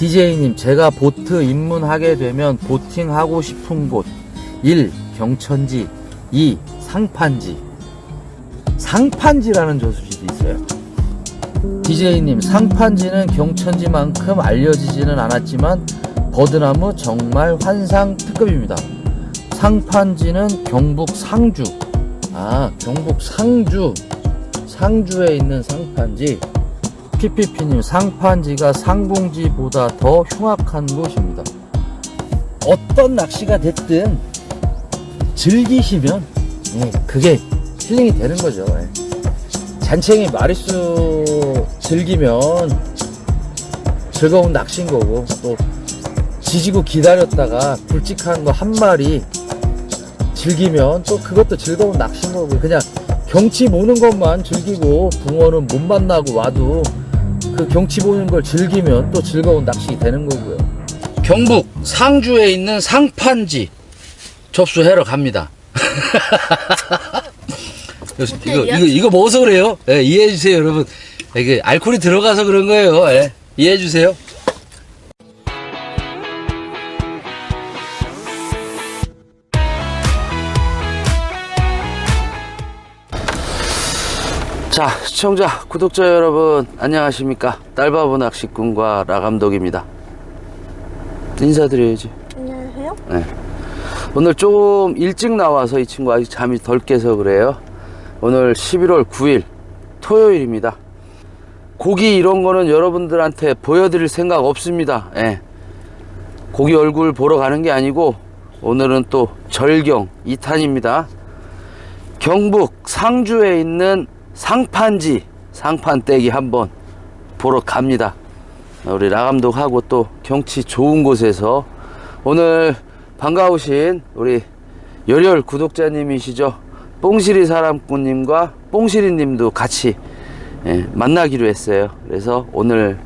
DJ님, 제가 보트 입문하게 되면 보팅하고 싶은 곳. 1. 경천지. 2. 상판지. 상판지라는 저수지도 있어요. DJ님, 상판지는 경천지만큼 알려지지는 않았지만 버드나무 정말 환상 특급입니다. 상판지는 경북 상주. 아, 경북 상주. 상주에 있는 상판지. PPP님, 상판지가 상봉지보다 더 흉악한 곳입니다. 어떤 낚시가 됐든 즐기시면 예, 그게 힐링이 되는 거죠. 예. 잔챙이 마리수 즐기면 즐거운 낚시인 거고 또 지지고 기다렸다가 굵직한 거 한 마리 즐기면 또 그것도 즐거운 낚시인 거고 그냥 경치 보는 것만 즐기고 붕어는 못 만나고 와도 그 경치 보는 걸 즐기면 또 즐거운 낚시 되는 거고요. 경북 상주에 있는 상판지 접수하러 갑니다. 이거, 이거, 이거, 먹어서 그래요. 예, 이해해 주세요, 여러분. 이게 알코올이 들어가서 그런 거예요. 예, 이해해 주세요. 자, 시청자, 구독자 여러분, 안녕하십니까. 딸바보 낚시꾼과 라감독입니다. 인사드려야지. 안녕하세요. 네. 오늘 좀 일찍 나와서 이 친구 아직 잠이 덜 깨서 그래요. 오늘 11월 9일 토요일입니다. 고기 이런 거는 여러분들한테 보여드릴 생각 없습니다. 예. 고기 얼굴 보러 가는 게 아니고 오늘은 또 절경 2탄입니다. 경북 상주에 있는 상판지 상판 떼기 한번 보러 갑니다. 우리 라감독하고 또 경치 좋은 곳에서 오늘 반가우신 우리 열혈 구독자님이시죠. 뽕시리 사람꾼님과 뽕시리님도 같이 예, 만나기로 했어요. 그래서 오늘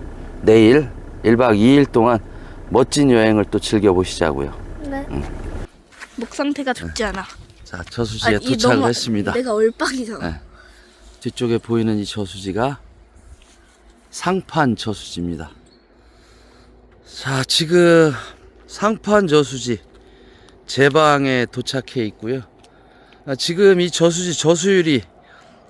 내일 1박 2일 동안 멋진 여행을 또 즐겨보시자고요. 네. 목 상태가 좋지 않아. 자, 저수지에 이 도착을 너무- 했습니다. 내가 얼빵이잖아. 네. 뒤쪽에 보이는 이 저수지가 상판 저수지입니다. 자, 지금 상판 저수지 제 방에 도착해 있고요. 아, 지금 이 저수지 저수율이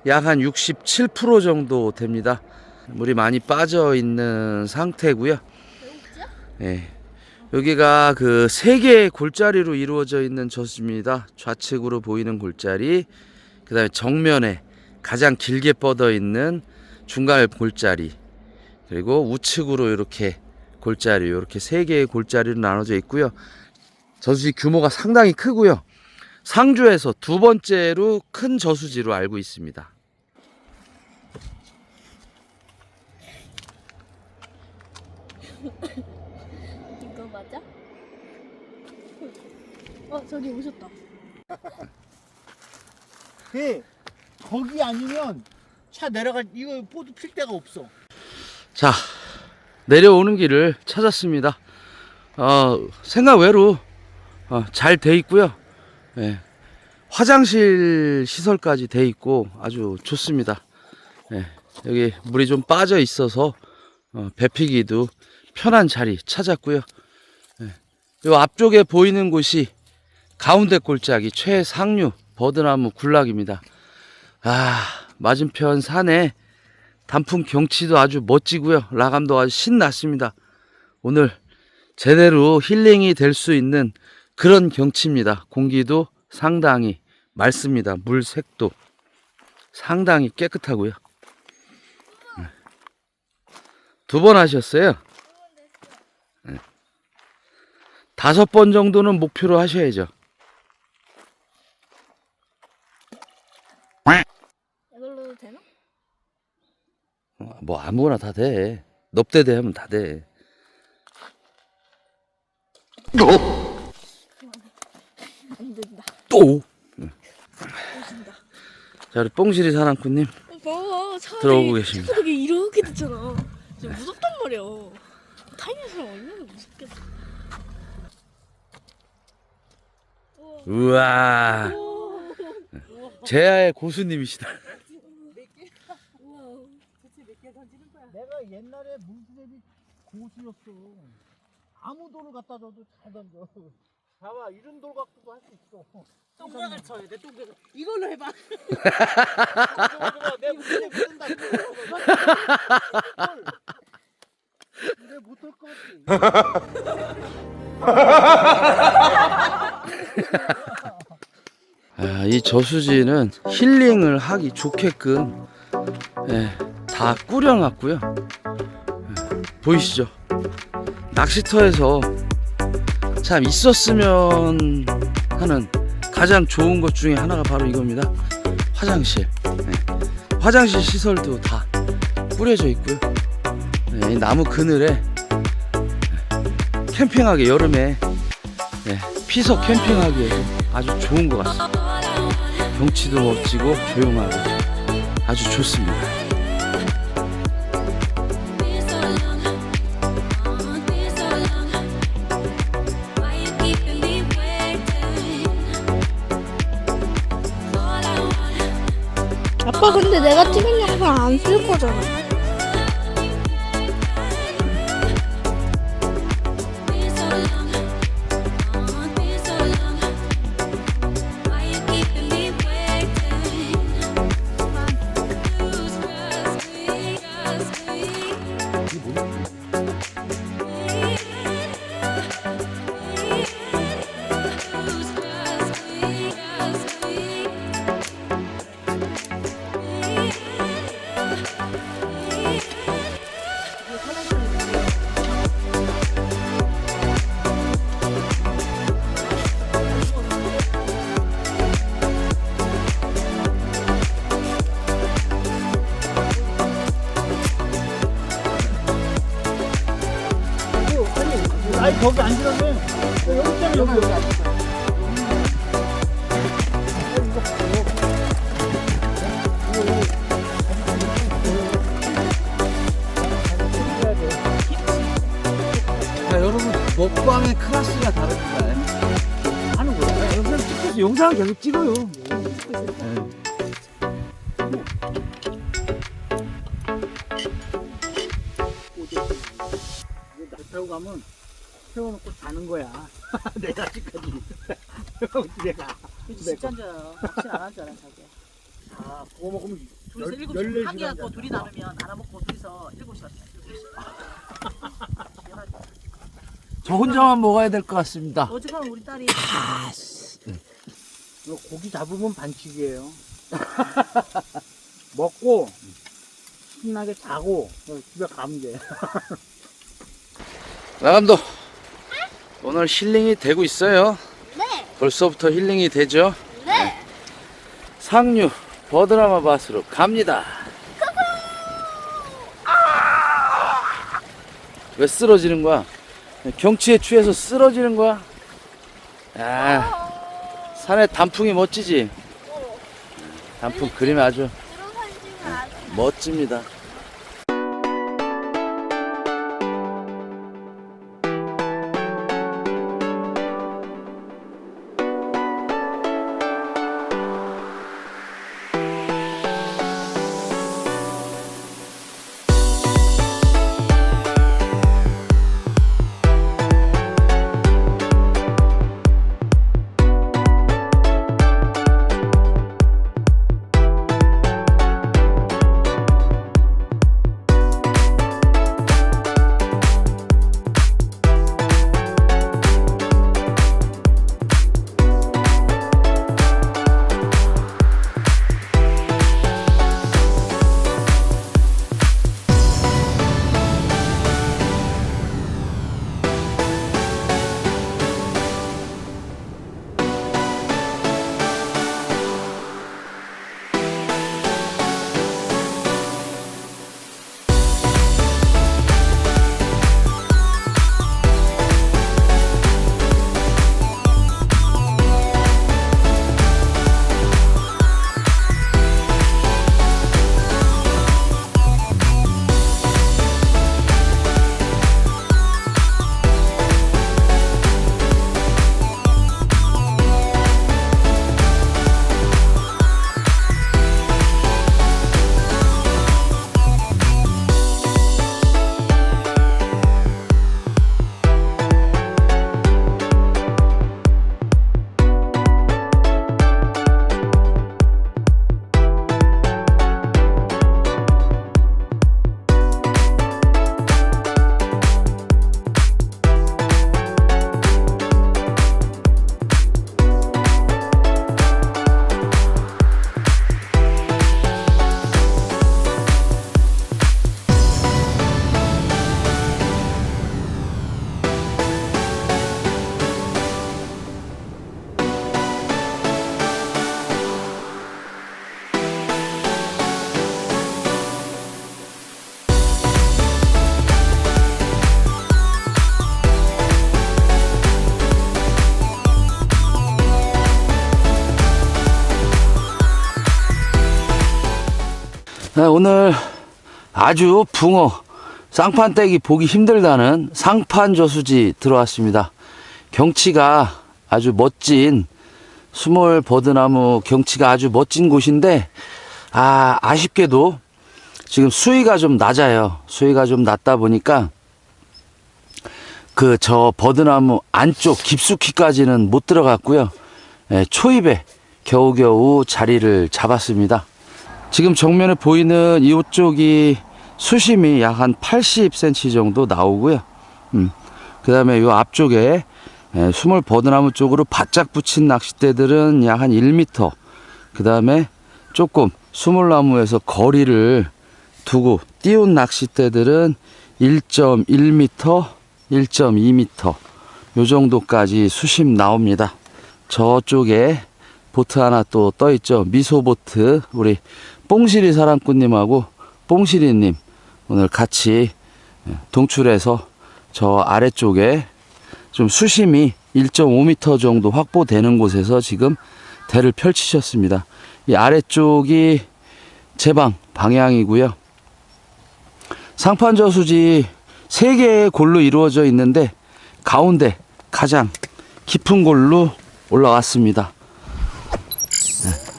약 한 67% 정도 됩니다. 물이 많이 빠져 있는 상태고요. 예. 여기가 그 세 개의 골짜리로 이루어져 있는 저수지입니다. 좌측으로 보이는 골짜리, 그 다음에 정면에 가장 길게 뻗어 있는 중간 골짜리, 그리고 우측으로 이렇게 골짜리, 이렇게 세 개의 골짜리로 나눠져 있고요. 저수지 규모가 상당히 크고요. 상주에서 두 번째로 큰 저수지로 알고 있습니다. 이거 맞아? 어 저기 오셨다. 그 거기 아니면 차 내려갈 이거 보드 필 데가 없어. 자, 내려오는 길을 찾았습니다. 어, 생각 외로 어, 잘 돼 있고요. 예, 화장실 시설까지 돼 있고 아주 좋습니다. 예, 여기 물이 좀 빠져 있어서 어, 배피기도 편한 자리 찾았고요. 예, 요 앞쪽에 보이는 곳이 가운데 골짜기 최상류 버드나무 군락입니다. 아, 맞은편 산에 단풍 경치도 아주 멋지고요. 라감도 아주 신났습니다. 오늘 제대로 힐링이 될 수 있는 그런 경치입니다. 공기도 상당히 맑습니다. 물 색도 상당히 깨끗하고요. 두 번 하셨어요. 네. 다섯 번 정도는 목표로 하셔야죠. 이걸로도 되나? 어, 뭐 아무거나 다 돼. 넙대대 하면 다 돼. 안 된다. 또. 자, 우리 뽕시리 사랑꾼님. 차라리 들어오고 계십니다. 차라리 이렇게 됐잖아. 진짜 무섭단 말이야. 타이밍 사람 얼마나 무섭겠어. 우와. 제아의 고수님이시다. 우와. 내가 옛날에 물수제비 고수였어. 아무 돌을 갖다 줘도 잘 던져. 봐봐, 이런 돌 갖고도 할 수 있어. 동그라미 쳐야 돼 동그라미 이걸로 해봐 내 문에 묻는다. 근데 못할 것 같지. 아, 이 저수지는 힐링을 하기 좋게끔 예, 다 꾸려놨고요. 예, 보이시죠? 낚시터에서 참 있었으면 하는 가장 좋은 것 중에 하나가 바로 이겁니다. 화장실. 예, 화장실 시설도 다 꾸려져 있고요. 예, 이 나무 그늘에 예, 캠핑하기 여름에 예, 피서 캠핑하기에 아주 좋은 것 같습니다. 경치도 멋지고 조용하고 아주 좋습니다. 아빠 근데 내가 찍은 영상 안 쓸 거잖아. 영상을 계속 찍어요. 배우 가면 세워놓고 자는 거야. 내가 아직까지. 내가. 진짜인잖아 낚시 안 하잖아 자기 아, 그거 먹으면 둘이서 열- 일곱 시한 시간 개갖고 자잖아. 둘이 나누면 하나 먹고 둘이서 일곱 시간 저 혼자만 먹어야 될 것 같습니다. 어젯밤 우리 딸이 이거 고기 잡으면 반칙이에요. 먹고 신나게 자고 어, 집에 가면 돼. 나감독 오늘 힐링이 되고 있어요. 네. 벌써부터 힐링이 되죠. 네. 상류 버드라마 밭으로 갑니다. 왜 쓰러지는 거야? 경치에 취해서 쓰러지는 거야? 아, 산에 단풍이 멋지지? 단풍 그림이 아주 멋집니다. 네, 오늘 아주 붕어 쌍판 떼기 보기 힘들다는 상판 저수지 들어왔습니다. 경치가 아주 멋진 수몰 버드나무 경치가 아주 멋진 곳인데 아 아쉽게도 지금 수위가 좀 낮아요. 수위가 좀 낮다 보니까 그 저 버드나무 안쪽 깊숙이까지는 못 들어갔고요. 예, 초입에 겨우겨우 자리를 잡았습니다. 지금 정면에 보이는 이쪽이 수심이 약 한 80cm 정도 나오고요. 음, 그 다음에 이 앞쪽에 예, 수몰 버드나무 쪽으로 바짝 붙인 낚싯대들은 약 한 1m. 그 다음에 조금 수몰나무에서 거리를 두고 띄운 낚싯대들은 1.1m, 1.2m 요 정도까지 수심 나옵니다. 저쪽에 보트 하나 또 떠 있죠. 미소보트 우리 뽕시리 사랑꾼님하고 뽕시리님 오늘 같이 동출해서 저 아래쪽에 좀 수심이 1.5m 정도 확보되는 곳에서 지금 대를 펼치셨습니다. 이 아래쪽이 제 방 방향이고요. 상판 저수지 세 개의 골로 이루어져 있는데 가운데 가장 깊은 골로 올라왔습니다.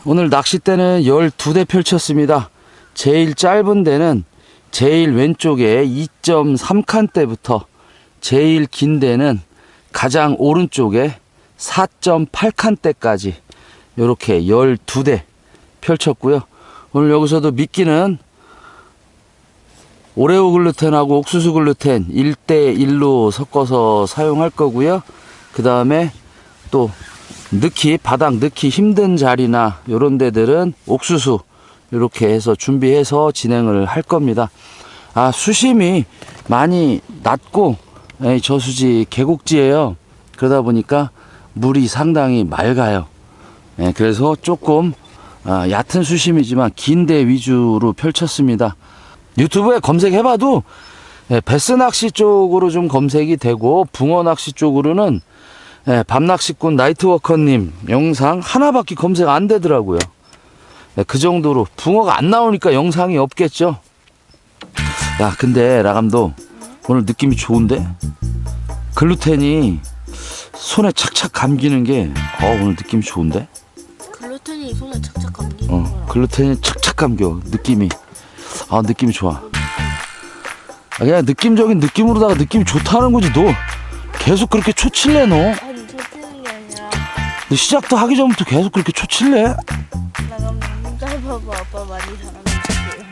네, 오늘 낚싯대는 12대 펼쳤습니다. 제일 짧은 데는 제일 왼쪽에 2.3칸대부터 제일 긴 데는 가장 오른쪽에 4.8칸대까지 이렇게 12대 펼쳤고요. 오늘 여기서도 미끼는 오레오 글루텐하고 옥수수 글루텐 1대1로 섞어서 사용할 거고요. 그 다음에 또 넣기, 바닥 넣기 힘든 자리나 이런 데들은 옥수수 이렇게 해서 준비해서 진행을 할 겁니다. 아, 수심이 많이 낮고 예, 저수지 계곡지예요. 그러다 보니까 물이 상당히 맑아요. 예, 그래서 조금 아, 얕은 수심이지만 긴 데 위주로 펼쳤습니다. 유튜브에 검색해봐도 예, 베스 낚시 쪽으로 좀 검색이 되고 붕어 낚시 쪽으로는 예, 밤낚시꾼 나이트워커님 영상 하나밖에 검색 안 되더라고요. 예, 그 정도로 붕어가 안 나오니까 영상이 없겠죠. 야 근데 라감도 오늘 느낌이 좋은데 글루텐이 손에 착착 감기는 게 어, 오늘 느낌이 좋은데 글루텐이 손에 착착 감기는 어. 글루텐이 착착 감겨 느낌이 아 느낌이 좋아 아, 그냥 느낌적인 느낌으로다가 느낌이 좋다는 거지 너 계속 그렇게 초칠래 너? 너 시작도 하기 전부터 계속 그렇게 초칠래? 나가면 짧아봐 아빠 많이 사랑해줄게.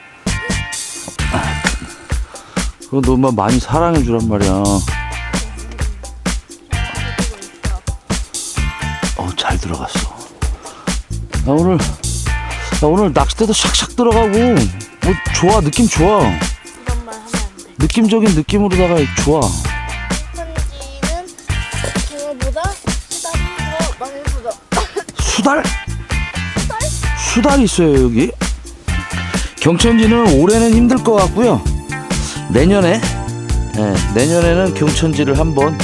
그거 너만 많이 사랑해 주란 말이야 어잘 들어갔어 나 오늘 나 오늘 낚싯대도 샥샥 들어가고 뭐 좋아 느낌 좋아 그런 말 하면 안 돼. 느낌적인 느낌으로다가 좋아 수달? 수달이 있어요 여기 경천지는 올해는 힘들 것 같고요 내년에 예, 내년에는 경천지를 한번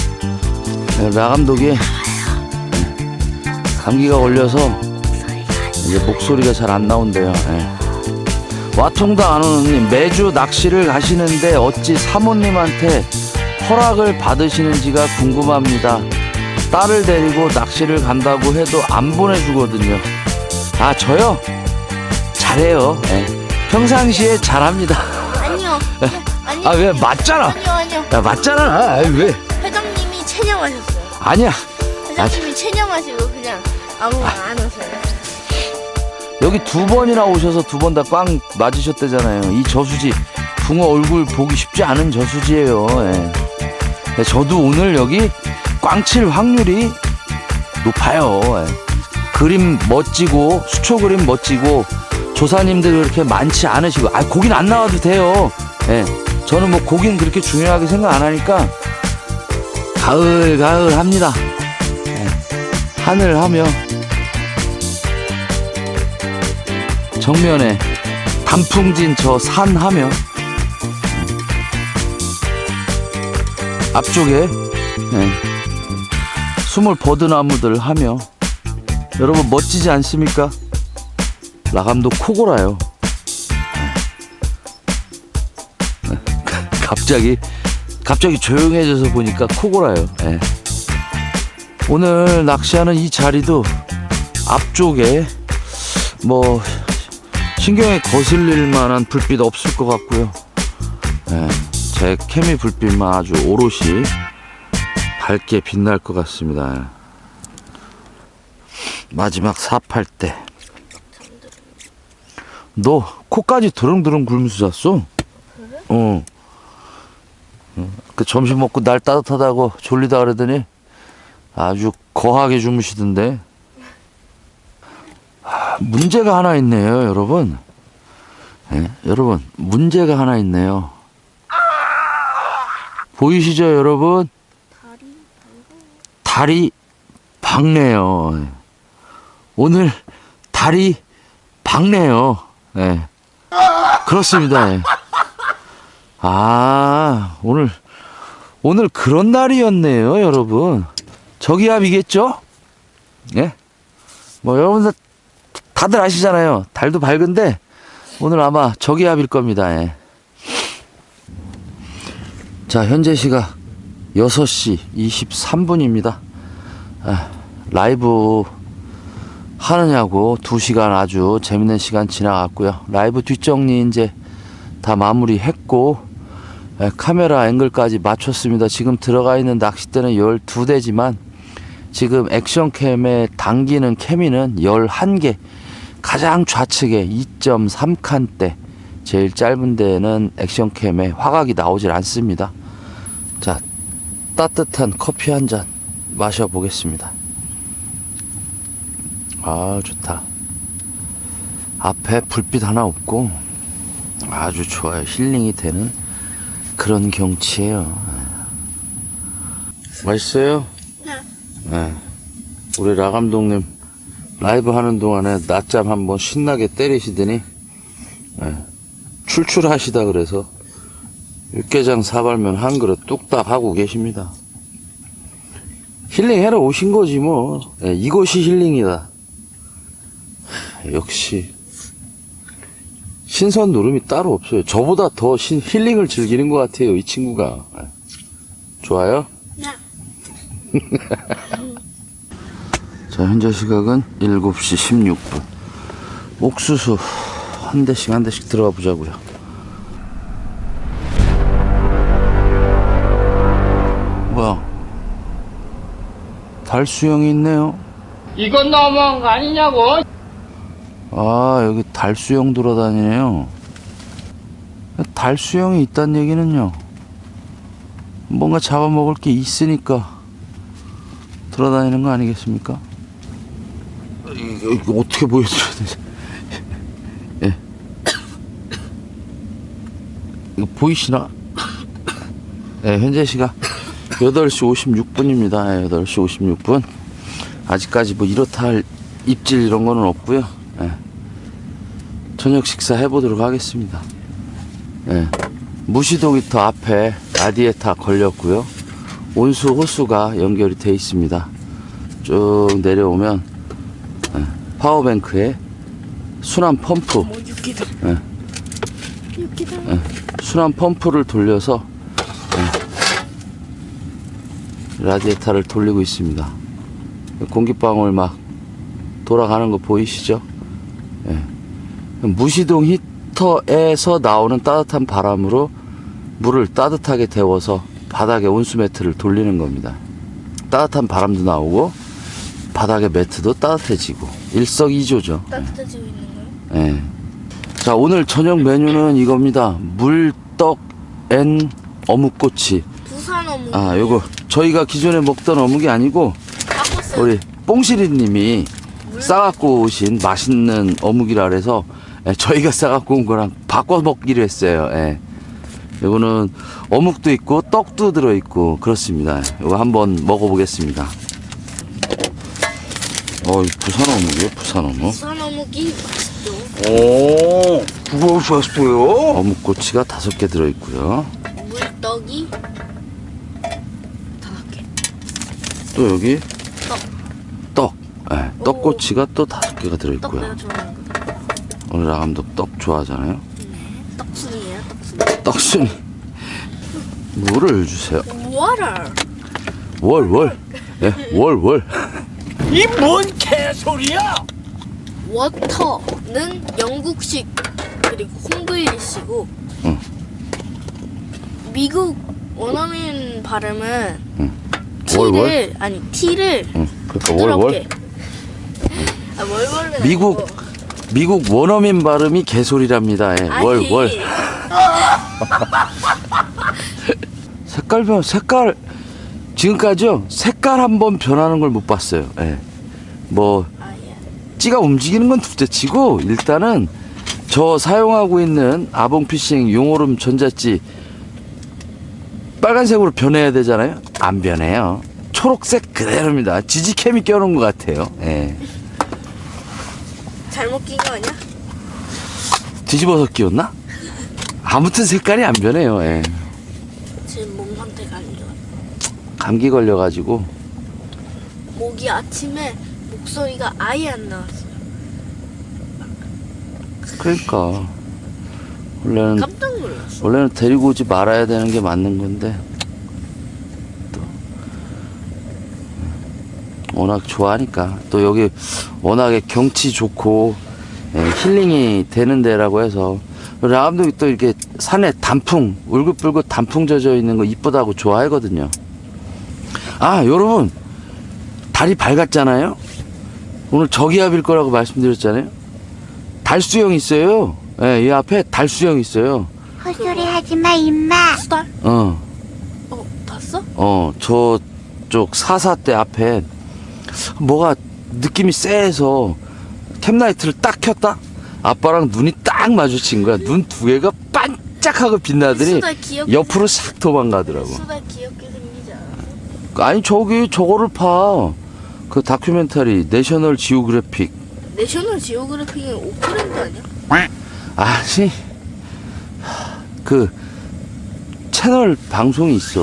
예, 라 감독이 예, 감기가 걸려서 이제 목소리가 잘 안 나온대요 예. 와통도 안 오는 님 매주 낚시를 가시는데 어찌 사모님한테 허락을 받으시는지가 궁금합니다 딸을 데리고 낚시를 간다고 해도 안 보내주거든요 아 저요? 잘해요 예. 평상시에 잘합니다 아니요. 아니. 아 왜 맞잖아 아니요 아니요. 야 맞잖아 아, 왜 회장님이 체념하셨어요. 아니야 회장님이 체념하시고 그냥 아무 말 안 하세요. 여기 두 번이나 오셔서 두 번 다 꽝 맞으셨대잖아요 이 저수지 붕어 얼굴 보기 쉽지 않은 저수지예요 예. 예, 저도 오늘 여기 꽝칠 확률이 높아요 예. 그림 멋지고 수초 그림 멋지고 조사님들 그렇게 많지 않으시고 아 고긴 안 나와도 돼요 예. 저는 뭐 고긴 그렇게 중요하게 생각 안 하니까 가을 가을 합니다 예. 하늘 하며 정면에 단풍진 저 산 하며 앞쪽에 네, 숨을 버드나무들 하며 여러분 멋지지 않습니까? 라감도 코골아요. 네. 갑자기 갑자기 조용해져서 보니까 코골아요. 네. 오늘 낚시하는 이 자리도 앞쪽에 뭐 신경에 거슬릴 만한 불빛 없을 것 같고요. 네. 제 케미 불빛만 아주 오롯이 밝게 빛날 것 같습니다. 마지막 사팔 때. 너 코까지 드릉드릉 굴면서 잤어? 어. 어, 그 점심 먹고 날 따뜻하다고 졸리다 그러더니 아주 거하게 주무시던데. 아, 문제가 하나 있네요, 여러분. 예, 여러분, 문제가 하나 있네요. 보이시죠, 여러분? 달이 밝네요. 예. 오늘 달이 밝네요. 예. 그렇습니다. 예. 아, 오늘, 오늘 그런 날이었네요, 여러분. 저기압이겠죠? 예? 뭐, 여러분들 다들 아시잖아요. 달도 밝은데, 오늘 아마 저기압일 겁니다. 예. 자, 현재 시각 6시 23분입니다. 아, 라이브 하느냐고 2시간 아주 재밌는 시간 지나갔고요. 라이브 뒷정리 이제 다 마무리했고, 예, 카메라 앵글까지 맞췄습니다. 지금 들어가 있는 낚싯대는 12대지만, 지금 액션캠에 당기는 케미는 11개. 가장 좌측에 2.3칸대. 제일 짧은 데는 액션캠에 화각이 나오질 않습니다. 자, 따뜻한 커피 한 잔 마셔보겠습니다. 아, 좋다. 앞에 불빛 하나 없고 아주 좋아요. 힐링이 되는 그런 경치예요. 맛있어요? 네. 우리 라 감독님 라이브 하는 동안에 낮잠 한번 신나게 때리시더니 네. 출출하시다 그래서 육개장 사발면 한 그릇 뚝딱 하고 계십니다. 힐링해러 오신 거지 뭐. 네, 이것이 힐링이다. 역시 신선 노름이 따로 없어요. 저보다 더 신- 힐링을 즐기는 것 같아요, 이 친구가. 네. 좋아요? 네. 자, 현재 시각은 7시 16분. 옥수수 한 대씩 한 대씩 들어가 보자고요. 달 수영이 있네요. 이건 너무한 거 아니냐고? 아, 여기 달 수영 돌아다니네요. 달 수영이 있다는 얘기는요. 뭔가 잡아먹을 게 있으니까 돌아다니는 거 아니겠습니까? 이거, 이거 어떻게 보여드려야 되지? 예. 이거 보이시나? 네, 현재 시각 8시 56분입니다. 예, 8시 56분. 아직까지 뭐 이렇다 할 입질 이런 거는 없고요. 예. 저녁 식사 해보도록 하겠습니다. 예. 무시동이터 앞에 라디에 타 걸렸고요. 온수 호수가 연결이 돼 있습니다. 쭉 내려오면 예, 파워뱅크에 순환 펌프, 뭐 육기다. 예. 육기다. 순환 펌프를 돌려서 예, 라디에타를 돌리고 있습니다. 공기방울 막 돌아가는 거 보이시죠? 예. 무시동 히터에서 나오는 따뜻한 바람으로 물을 따뜻하게 데워서 바닥에 온수 매트를 돌리는 겁니다. 따뜻한 바람도 나오고 바닥의 매트도 따뜻해지고 일석이조죠. 따뜻해지고 있는 거예요? 예. 자, 오늘 저녁 메뉴는 이겁니다. 물떡 앤 어묵꼬치. 부산 어묵. 아, 요거 저희가 기존에 먹던 어묵이 아니고 바꿨어요. 우리 뽕시리 님이 싸갖고 오신 맛있는 어묵이라 그래서 예, 저희가 싸갖고 온 거랑 바꿔 먹기로 했어요. 예. 요거는 어묵도 있고 떡도 들어있고 그렇습니다. 요거 한번 먹어보겠습니다. 어, 이 부산 어묵이에요, 부산 어묵. 부산 어묵이 맛있죠. 오, 그거 맛있어요? 어묵꼬치가 다섯 개 들어있고요. 물떡이 다섯 개. 또 여기 떡. 떡, 예, 떡꼬치가 또 다섯 개가 떡 들어있고요. 내가 좋아하는 거. 오늘 아감독 떡 좋아하잖아요. 떡순이에요, 떡순이. 떡순이. 물을 주세요. Water. 월, 월. 예, 월, 월. 이 뭔 개소리야? 워터는 영국식 그리고 콩글리시고 응. 미국 원어민 발음은 월, 월. T를 아니 T를 응, 그러니까 월, 월. 부드럽게. 아, 월월은 미국, 아니고. 미국 원어민 발음이 개소리랍니다. 예, 월, 아니, 월. 색깔 변, 색깔, 지금까지요, 색깔 한 번 변하는 걸 못 봤어요. 예. 뭐, 아, 예. 찌가 움직이는 건 둘째 치고, 일단은 저 사용하고 있는 아봉 피싱 용오름 전자찌 빨간색으로 변해야 되잖아요? 안 변해요. 초록색 그대로입니다. 지지캠이 껴놓은 것 같아요. 예. 잘못 낀 거 아니야? 뒤집어서 끼웠나? 아무튼 색깔이 안 변해요. 예. 지금 몸 상태가 안 좋아. 감기 걸려가지고 목이 아침에 목소리가 아예 안 나왔어요. 그러니까 원래는 깜짝 놀랐어. 원래는 데리고 오지 말아야 되는 게 맞는 건데 또 워낙 좋아하니까 또 여기 워낙에 경치 좋고 예, 힐링이 되는 데라고 해서 라감독이 또 이렇게 산에 단풍 울긋불긋 단풍 젖어 있는 거 이쁘다고 좋아하거든요. 아 여러분 달이 밝았잖아요. 오늘 저기압일 거라고 말씀드렸잖아요. 달 수영 있어요. 예, 이 앞에 달 수영 있어요. 헛소리 하지 마, 임마. 수달? 어, 어, 봤어? 어, 저쪽 사사대 앞에 뭐가 느낌이 쎄해서 캠라이트를 딱 켰다? 아빠랑 눈이 딱 마주친 거야. 눈 두 개가 반짝하고 빛나더니 수달 귀엽게 옆으로 싹 도망가더라고. 수달 귀엽게 생기지 않았어? 아니, 저기 저거를 파. 그 다큐멘터리 내셔널 지오그래픽. 내셔널 지오그래픽은 오프랜드 아니야? 아니, 그 채널 방송이 있어.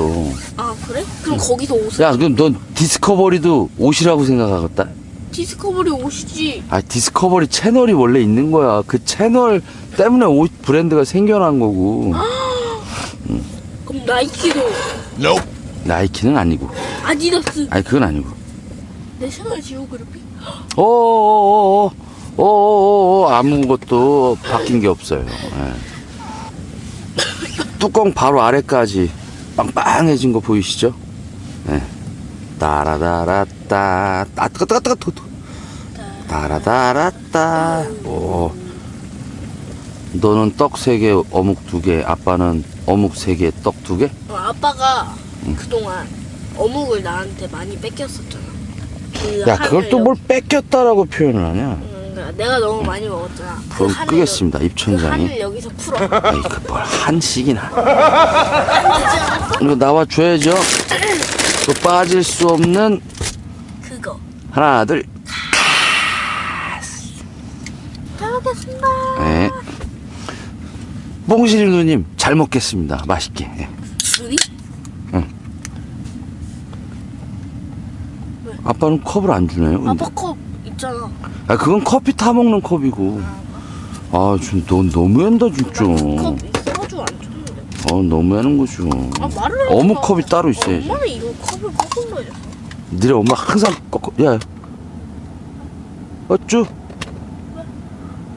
아 그래? 그럼 거기서 옷을 야, 그럼 넌 디스커버리도 옷이라고 생각하겠다? 디스커버리 옷이지 아, 디스커버리 채널이 원래 있는 거야. 그 채널 때문에 옷 브랜드가 생겨난 거고. 그럼 나이키도 나이키는 아니고. 아디다스 아니, 그건 아니고. 내셔널 지오그래픽 어어어어 어. 어어어어. 아무것도 바뀐 게 없어요. 예. 뚜껑 바로 아래까지 빵빵해진 거 보이시죠? 예. 따라다라따. 뜨거. 따라다라따. 오. 너는 떡 세 개, 어묵 두 개. 아빠는 어묵 세 개, 떡 두 개? 어, 아빠가 그동안 어묵을 나한테 많이 뺏겼었잖아 그 야, 그걸 또 뭘 뺏겼다라고 표현을 하냐? 응, 내가 너무 많이 먹었잖아 그 그럼 한을 끄겠습니다, 여기- 입천장이. 그 한을 여기서 풀어 아이, 그뭘 한식이나. 이거 나와 줘야죠. 또 빠질 수 없는 그거 하나, 둘. 잘 먹겠습니다 네. 뽕시리 누님, 잘 먹겠습니다. 맛있게. 예. 눈이? 아빠는 컵을 안 주네요. 근데. 아빠 컵 있잖아 아, 그건 커피 타 먹는 컵이고. 아, 좀, 넌 너무한다, 진짜. 컵 있어가지고 안 줬는데 어, 너무하는 거죠. 아 말을 하지 어묵 마. 컵이 따로 있어야지. 엄마는 이거 컵을 꺾은 거야 니네 엄마 항상 꺾어, 야. 어쭈?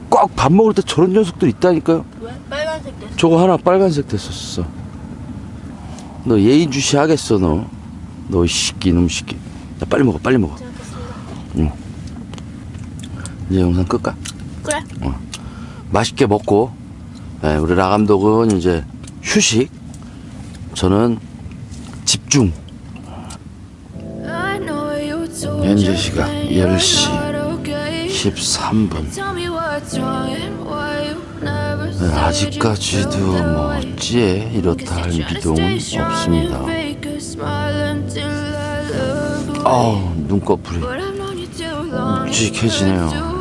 꼭 밥 먹을 때 저런 녀석들 있다니까요. 왜? 빨간색 됐어 저거 하나 빨간색 됐었어. 너 예의주시 하겠어, 너. 너, 이 새끼, 이놈 새끼. 야, 빨리 먹어, 빨리 먹어. 잘 먹겠습니다 이제 영상 끌까? 그래 맛있게 먹고, 예, 우리 라 감독은 이제 휴식. 저는 집중. 현재 시각 10시 13분. 13분 네, 아직까지도 뭐 찌에 이렇다 할 미동은 없습니다. 아우 눈꺼풀이 묵직해지네요.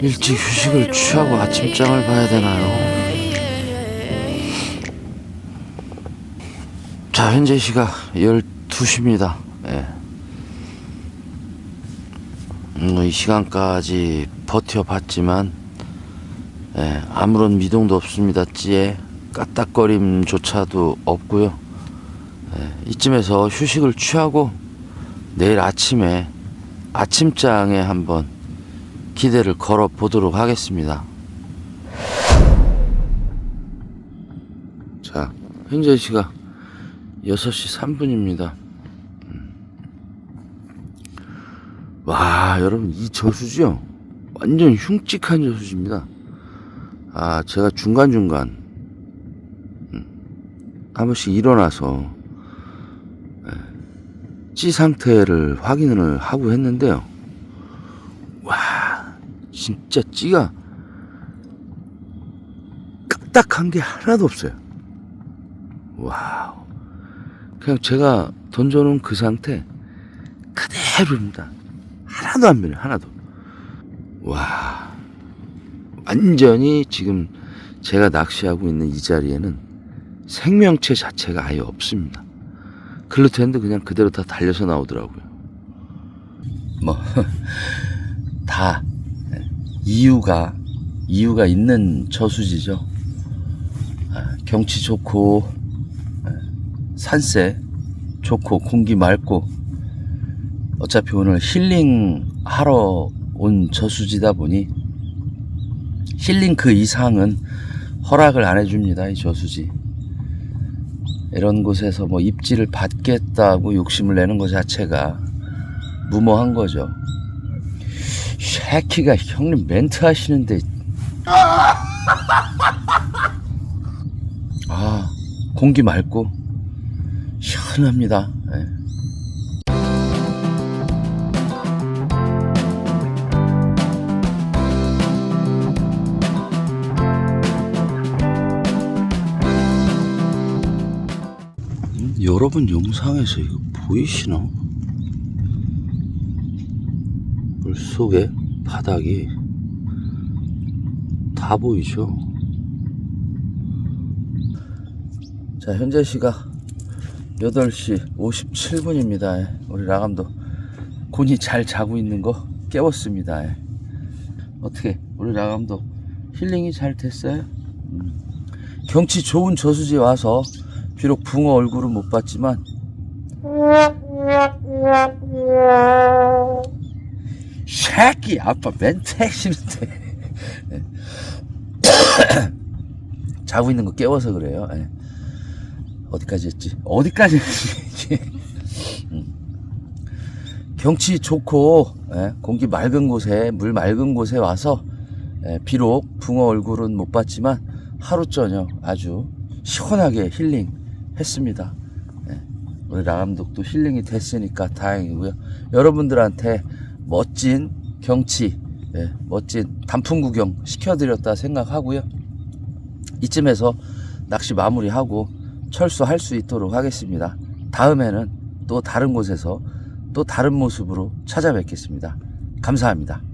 일찍 휴식을 취하고 아침장을 봐야 되나요? 자 현재 시각 12시입니다. 예. 음, 이 시간까지 버텨봤지만 예, 아무런 미동도 없습니다. 찌에 까딱거림조차도 없고요. 예, 이쯤에서 휴식을 취하고 내일 아침에 아침장에 한번 기대를 걸어 보도록 하겠습니다. 자, 현재 시각 6시 3분입니다. 와, 여러분, 이 저수지요? 완전 흉측한 저수지입니다. 아, 제가 중간중간, 음, 한 번씩 일어나서, 예, 찌 상태를 확인을 하고 했는데요. 와, 진짜 찌가 까딱한 게 하나도 없어요. 와우. 그냥 제가 던져놓은 그 상태 그대로입니다. 하나도 안 변해, 하나도. 와. 완전히 지금 제가 낚시하고 있는 이 자리에는 생명체 자체가 아예 없습니다. 글루텐도 그냥 그대로 다 달려서 나오더라고요. 뭐, 다 이유가, 이유가 있는 저수지죠. 아, 경치 좋고, 아, 산세 좋고, 공기 맑고, 어차피 오늘 힐링 하러 온 저수지다 보니 힐링 그 이상은 허락을 안 해줍니다. 이 저수지. 이런 곳에서 뭐 입지를 받겠다고 욕심을 내는 것 자체가 무모한 거죠. 쉐키가 형님 멘트 하시는데 아 공기 맑고 시원합니다. 예. 음, 여러분 영상에서 이거 보이시나? 물 속에 바닥이 다 보이죠? 자, 현재 시각 8시 57분입니다. 우리 라감도 곤이 잘 자고 있는 거 깨웠습니다. 예. 어떻게, 우리 라감도 힐링이 잘 됐어요? 음. 경치 좋은 저수지에 와서 비록 붕어 얼굴은 못 봤지만 샤키 아빠 멘트 예. 자고 있는 거 깨워서 그래요 예. 어디까지 했지 어디까지 했지 음. 경치 좋고 예, 공기 맑은 곳에 물 맑은 곳에 와서 예, 비록 붕어 얼굴은 못 봤지만 하루 저녁 아주 시원하게 힐링 했습니다. 예, 우리 라감독도 힐링이 됐으니까 다행이고요. 여러분들한테 멋진 경치, 예, 멋진 단풍 구경 시켜드렸다 생각하고요. 이쯤에서 낚시 마무리하고 철수할 수 있도록 하겠습니다. 다음에는 또 다른 곳에서 또 다른 모습으로 찾아뵙겠습니다. 감사합니다.